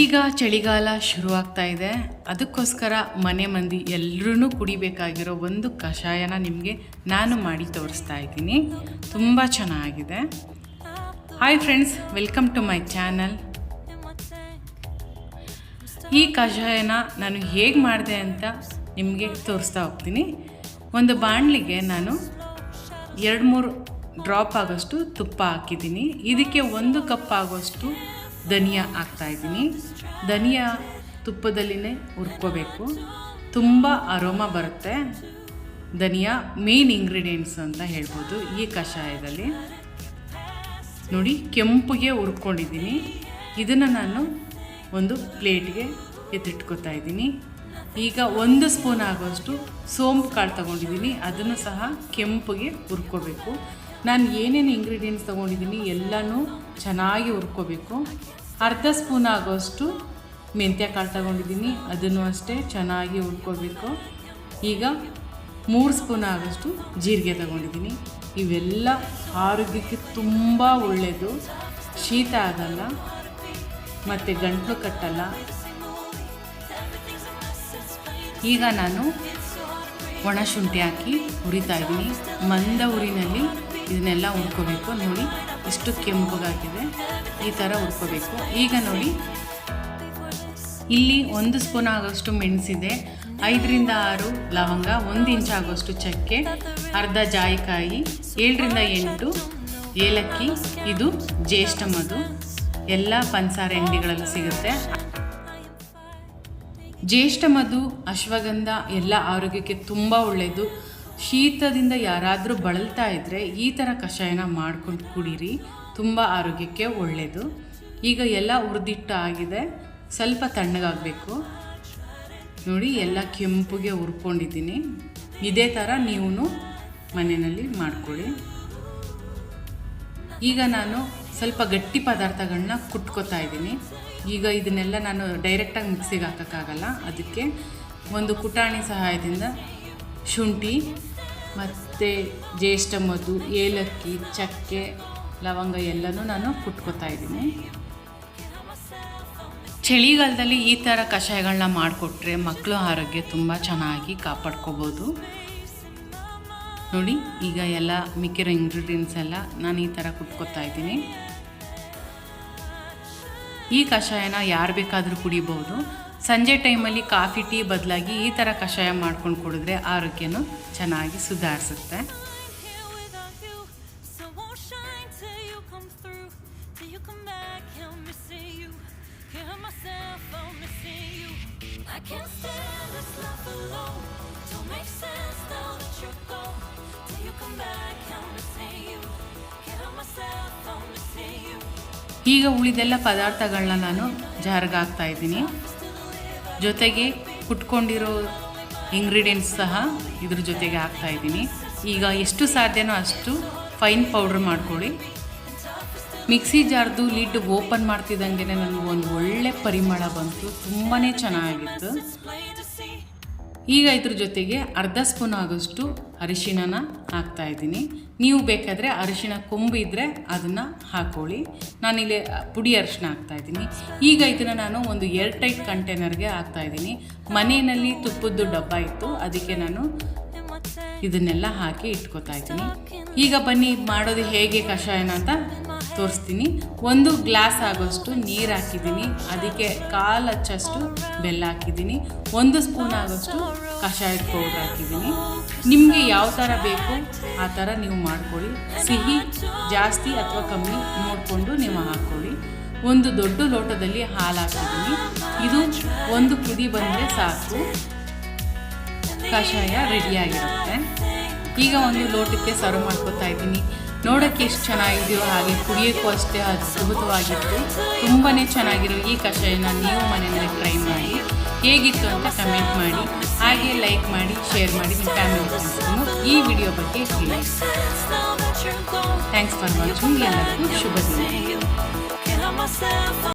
ಈಗ ಚಳಿಗಾಲ ಶುರುವಾಗ್ತಾ ಇದೆ. ಅದಕ್ಕೋಸ್ಕರ ಮನೆ ಮಂದಿ ಎಲ್ಲರೂ ಕುಡಿಬೇಕಾಗಿರೋ ಒಂದು ಕಷಾಯನ ನಿಮಗೆ ನಾನು ಮಾಡಿ ತೋರಿಸ್ತಾ ಇದ್ದೀನಿ. ತುಂಬ ಚೆನ್ನಾಗಿದೆ. Hi friends welcome to my channel ಈ ಕಷಾಯನ ನಾನು ಹೇಗೆ ಮಾಡಿದೆ ಅಂತ ನಿಮಗೆ ತೋರಿಸ್ತಾ ಹೋಗ್ತೀನಿ. ಒಂದು ಬಾಣಲಿಗೆ ನಾನು ಎರಡು ಮೂರು ಡ್ರಾಪ್ ಆಗೋಷ್ಟು ತುಪ್ಪ ಹಾಕಿದ್ದೀನಿ. ಇದಕ್ಕೆ ಒಂದು ಕಪ್ ಆಗೋಷ್ಟು ಧನಿಯಾ ಹಾಕ್ತಾಯಿದ್ದೀನಿ ಧನಿಯಾ ತುಪ್ಪದಲ್ಲಿನೇ ಹುರ್ಕೋಬೇಕು. ತುಂಬ ಅರೋಮ ಬರುತ್ತೆ. ಧನಿಯಾ ಮೇನ್ ಇಂಗ್ರೀಡಿಯೆಂಟ್ಸ್ ಅಂತ ಹೇಳ್ಬೋದು ಈ ಕಷಾಯದಲ್ಲಿ. ನೋಡಿ, ಕೆಂಪುಗೆ ಹುರ್ಕೊಂಡಿದ್ದೀನಿ. ಇದನ್ನು ನಾನು ಒಂದು ಪ್ಲೇಟ್ಗೆ ಎತ್ತಿಟ್ಕೊತಾ ಇದ್ದೀನಿ. ಈಗ ಒಂದು ಸ್ಪೂನ್ ಆಗೋಷ್ಟು ಸೋಂಪು ಕಾಳು ತೊಗೊಂಡಿದ್ದೀನಿ. ಅದನ್ನು ಸಹ ಕೆಂಪುಗೆ ಹುರ್ಕೋಬೇಕು. ನಾನು ಏನೇನು ಇಂಗ್ರೀಡಿಯೆಂಟ್ಸ್ ತೊಗೊಂಡಿದ್ದೀನಿ ಎಲ್ಲನೂ ಚೆನ್ನಾಗಿ ಹುರ್ಕೋಬೇಕು. ಅರ್ಧ ಸ್ಪೂನ್ ಆಗೋಷ್ಟು ಮೆಂತ್ಯ ಕಾಳು ತಗೊಂಡಿದ್ದೀನಿ. ಅದನ್ನು ಅಷ್ಟೇ ಚೆನ್ನಾಗಿ ಹುರ್ಕೋಬೇಕು. ಈಗ ಮೂರು ಸ್ಪೂನ್ ಆಗೋಷ್ಟು ಜೀರಿಗೆ ತಗೊಂಡಿದ್ದೀನಿ. ಇವೆಲ್ಲ ಆರೋಗ್ಯಕ್ಕೆ ತುಂಬ ಒಳ್ಳೆಯದು ಶೀತ ಆಗಲ್ಲ, ಮತ್ತು ಗಂಟಲು ಕಟ್ಟಲ್ಲ. ಈಗ ನಾನು ಒಣಶುಂಠಿ ಹಾಕಿ ಹುರಿತಾ ಇದ್ದೀನಿ. ಮಂದ ಉರಿನಲ್ಲಿ ಇದನ್ನೆಲ್ಲ ಹುರ್ಕೋಬೇಕು. ನೋಡಿ ಇಷ್ಟು ಕೆಂಪಗಾಗಿದೆ. ಈ ಥರ ಹುರ್ಕೋಬೇಕು. ಈಗ ನೋಡಿ ಇಲ್ಲಿ ಒಂದು ಸ್ಪೂನ್ ಆಗೋಷ್ಟು ಮೆಣಸಿದೆ, ಐದರಿಂದ ಆರು ಲವಂಗ, ಒಂದು ಇಂಚ್ ಆಗೋಷ್ಟು ಚಕ್ಕೆ, ಅರ್ಧ ಜಾಯಿಕಾಯಿ, ಏಳರಿಂದ ಎಂಟು ಏಲಕ್ಕಿ, ಇದು ಜ್ಯೇಷ್ಠ ಮಧು, ಎಲ್ಲ ಪಂಸಾರ ಅಂಗಡಿಗಳಲ್ಲಿ ಸಿಗುತ್ತೆ. ಜ್ಯೇಷ್ಠ ಮಧು, ಅಶ್ವಗಂಧ ಎಲ್ಲ ಆರೋಗ್ಯಕ್ಕೆ ತುಂಬ ಒಳ್ಳೆಯದು ಶೀತದಿಂದ ಯಾರಾದರೂ ಬಳಲ್ತಾ ಇದ್ದರೆ ಈ ಥರ ಕಷಾಯನ ಮಾಡ್ಕೊಂಡು ಕುಡೀರಿ, ತುಂಬ ಆರೋಗ್ಯಕ್ಕೆ ಒಳ್ಳೆಯದು ಈಗ ಎಲ್ಲ ಉರಿದಿಟ್ಟು ಆಗಿದೆ ಸ್ವಲ್ಪ ತಣ್ಣಗಾಗಬೇಕು. ನೋಡಿ, ಎಲ್ಲ ಕೆಂಪುಗೆ ಹುರ್ಕೊಂಡಿದ್ದೀನಿ. ಇದೇ ಥರ ನೀವು ಮನೆಯಲ್ಲಿ ಮಾಡಿಕೊಳ್ಳಿ. ಈಗ ನಾನು ಸ್ವಲ್ಪ ಗಟ್ಟಿ ಪದಾರ್ಥಗಳನ್ನ ಕುಟ್ಕೋತಾ ಇದ್ದೀನಿ. ಈಗ ಇದನ್ನೆಲ್ಲ ನಾನು ಡೈರೆಕ್ಟಾಗಿ ಮಿಕ್ಸಿಗೆ ಹಾಕೋಕ್ಕಾಗಲ್ಲ. ಅದಕ್ಕೆ ಒಂದು ಕುಟಾಣಿ ಸಹಾಯದಿಂದ ಶುಂಠಿ, ಮತ್ತು ಜ್ಯೇಷ್ಠ ಮಧು, ಏಲಕ್ಕಿ, ಚಕ್ಕೆ, ಲವಂಗ ಎಲ್ಲನೂ ನಾನು ಕುಟ್ಕೋತಾ ಇದ್ದೀನಿ. ಚಳಿಗಾಲದಲ್ಲಿ ಈ ಥರ ಕಷಾಯಗಳನ್ನ ಮಾಡಿಕೊಟ್ರೆ ಮಕ್ಕಳು ಆರೋಗ್ಯ ತುಂಬ ಚೆನ್ನಾಗಿ ಕಾಪಾಡ್ಕೋಬೋದು. ನೋಡಿ, ಈಗ ಎಲ್ಲ ಮಿಕ್ಕಿರೋ ಇಂಗ್ರೀಡಿಯೆಂಟ್ಸ್ ಎಲ್ಲ ನಾನು ಈ ಥರ ಕುಟ್ಕೋತಾ ಇದ್ದೀನಿ. ಈ ಕಷಾಯನ ಯಾರು ಬೇಕಾದರೂ ಕುಡಿಬೋದು. ಸಂಜೆ ಟೈಮಲ್ಲಿ ಕಾಫಿ, ಟೀ ಬದಲಾಗಿ ಈ ಥರ ಕಷಾಯ ಮಾಡ್ಕೊಂಡು ಕುಡಿದ್ರೆ ಆರೋಗ್ಯನೂ ಚೆನ್ನಾಗಿ ಸುಧಾರಿಸುತ್ತೆ. Till you come back, I'm me you. you. help myself, I'm missing you. I can't stand this life alone. Don't make sense now that you're gone. Till you come back, I'm missing you. Can't help myself, I'm missing you. ಈಗ ಉಳಿದೆಲ್ಲ ಪದಾರ್ಥಗಳನ್ನ ನಾನು ಜಾರ್ಗೆ ಹಾಕ್ತಾ ಇದ್ದೀನಿ ಜೊತೆಗೆ ಕುಟ್ಕೊಂಡಿರೋ ingredients ಸಹ ಇದ್ರ ಜೊತೆಗೆ ಹಾಕ್ತಾ ಇದ್ದೀನಿ ಈಗ ಎಷ್ಟು ಸಾಧ್ಯನೋ ಅಷ್ಟು ಫೈನ್ ಪೌಡ್ರ್ ಮಾಡ್ಕೊಳ್ಳಿ ಮಿಕ್ಸಿ ಜಾರ್ದು ಲಿಡ್ ಓಪನ್ ಮಾಡ್ತಿದ್ದಂಗೆ ನನಗೆ ಒಂದು ಒಳ್ಳೆ ಪರಿಮಳ ಬಂತು. ತುಂಬಾ ಚೆನ್ನಾಗಿತ್ತು. ಈಗ ಇದ್ರ ಜೊತೆಗೆ ಅರ್ಧ ಸ್ಪೂನ್ ಆಗೋಷ್ಟು ಅರಿಶಿಣನ ಹಾಕ್ತಾ ಇದ್ದೀನಿ. ನೀವು ಬೇಕಾದರೆ ಅರಿಶಿಣ ಕೊಂಬು ಇದ್ದರೆ ಅದನ್ನು ಹಾಕೊಳ್ಳಿ. ನಾನಿಲ್ಲಿ ಪುಡಿ ಅರಿಶಿಣ ಹಾಕ್ತಾ ಇದ್ದೀನಿ. ಈಗ ಇದನ್ನು ನಾನು ಒಂದು ಏರ್ ಟೈಟ್ ಕಂಟೈನರ್ಗೆ ಹಾಕ್ತಾ ಇದ್ದೀನಿ. ಮನೆಯಲ್ಲಿ ತುಪ್ಪದ್ದು ಡಬ್ಬ ಇತ್ತು. ಅದಕ್ಕೆ ನಾನು ಇದನ್ನೆಲ್ಲ ಹಾಕಿ ಇಟ್ಕೋತಾ ಇದ್ದೀನಿ. ಈಗ ಬನ್ನಿ, ಮಾಡೋದು ಹೇಗೆ ಕಷಾಯನ ಅಂತ ತೋರಿಸ್ತೀನಿ. ಒಂದು ಗ್ಲಾಸ್ ಆಗೋಷ್ಟು ನೀರು ಹಾಕಿದ್ದೀನಿ. ಅದಕ್ಕೆ ಕಾಲು ಹಚ್ಚಷ್ಟು ಬೆಲ್ಲ ಹಾಕಿದ್ದೀನಿ. ಒಂದು ಸ್ಪೂನ್ ಆಗೋಷ್ಟು ಕಷಾಯದ ಪೌಡ್ರ್ ಹಾಕಿದ್ದೀನಿ. ನಿಮಗೆ ಯಾವ ಥರ ಬೇಕು ಆ ಥರ ನೀವು ಮಾಡ್ಕೊಳ್ಳಿ. ಸಿಹಿ ಜಾಸ್ತಿ ಅಥವಾ ಕಮ್ಮಿ ನೋಡಿಕೊಂಡು ನೀವು ಹಾಕ್ಕೊಳ್ಳಿ ಒಂದು ದೊಡ್ಡ ಲೋಟದಲ್ಲಿ ಹಾಲು ಹಾಕಿದ್ದೀನಿ. ಇದು ಒಂದು ಕುದಿ ಬಂದರೆ ಸಾಕು. ಕಷಾಯ ರೆಡಿಯಾಗಿರುತ್ತೆ ಈಗ ಒಂದು ಲೋಟಕ್ಕೆ ಸರ್ವ್ ಮಾಡ್ಕೋತಾ ಇದ್ದೀನಿ. ನೋಡೋಕ್ಕೆ ಎಷ್ಟು ಚೆನ್ನಾಗಿದೆಯೋ ಹಾಗೆ ಕುಡಿಯೋಕ್ಕೂ ಅಷ್ಟೇ ಅದ್ಭುತವಾಗಿತ್ತು. ತುಂಬಾ ಚೆನ್ನಾಗಿರೋ ಈ ಕಷಾಯನ ನೀವು ಮನೆಯಲ್ಲಿ ಟ್ರೈ ಮಾಡಿ. ಹೇಗಿತ್ತು ಅಂತ ಕಮೆಂಟ್ ಮಾಡಿ. ಹಾಗೆ ಲೈಕ್ ಮಾಡಿ ಶೇರ್ ಮಾಡಿ ನಿಮ್ಮ ಫ್ಯಾಮಿಲಿ ಫ್ರೆಂಡ್ಸ್ಗೂ ಈ ವಿಡಿಯೋ ಬಗ್ಗೆ ಹೇಳಿ. ಥ್ಯಾಂಕ್ಸ್ ಫಾರ್ ವಾಚಿಂಗ್ ಎಲ್ಲರಿಗೂ ಶುಭ ದಿನ.